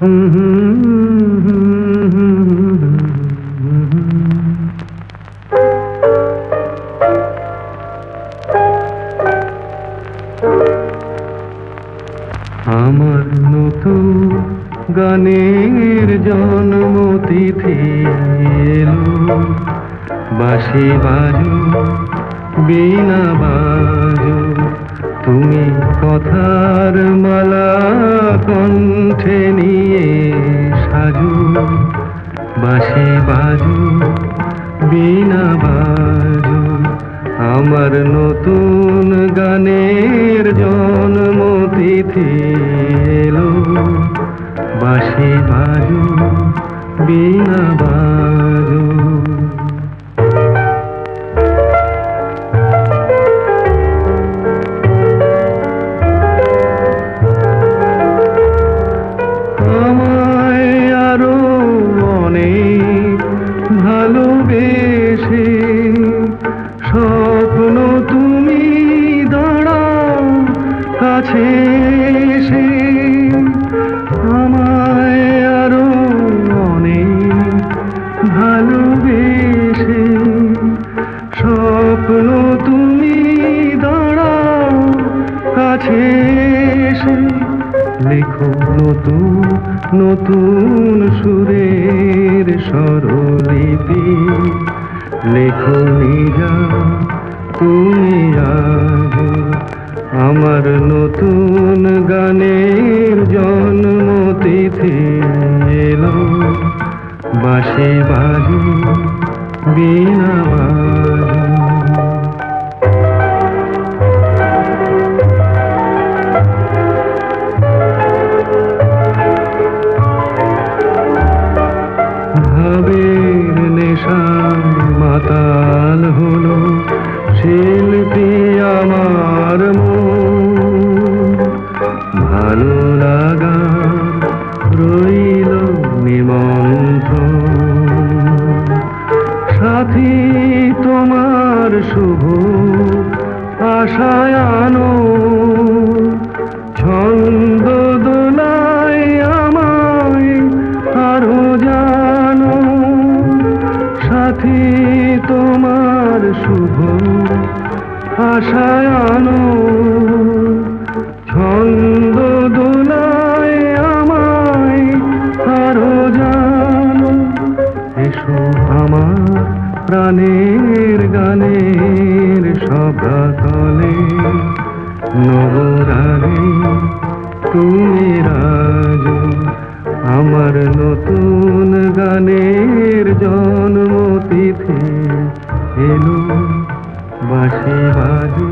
Mm-hmm. গানের জন্মতিথি এলো। বাসি বাজু বীণা বাজু, তুমি কথার মালা কণ্ঠে নিয়ে সাজু। বাসি বাজু বীণা বাজু, আমার নতুন গানের জন্মতিথি বীণা বাজু আমায় আরও অনেক ভালোবেসে স্বপ্ন তুমি দাঁড়াও কাছে। লেখো নতুন নতুন সুরের স্বরলিপি। লেখো নিজা তুমি আজ আমার নতুন গানের জন্মতিথি এলো। বাসি বাজু বীণা সাথী তোমার শুভ আশায় আনো ছন্দ দোলায় আমায় আরও জানো। এসো আমার প্রাণের গানের সভাতলে নবরাগে তুমি রাজ আমার নতুন গানের জন্মতিথি এলো বাসি বাজু।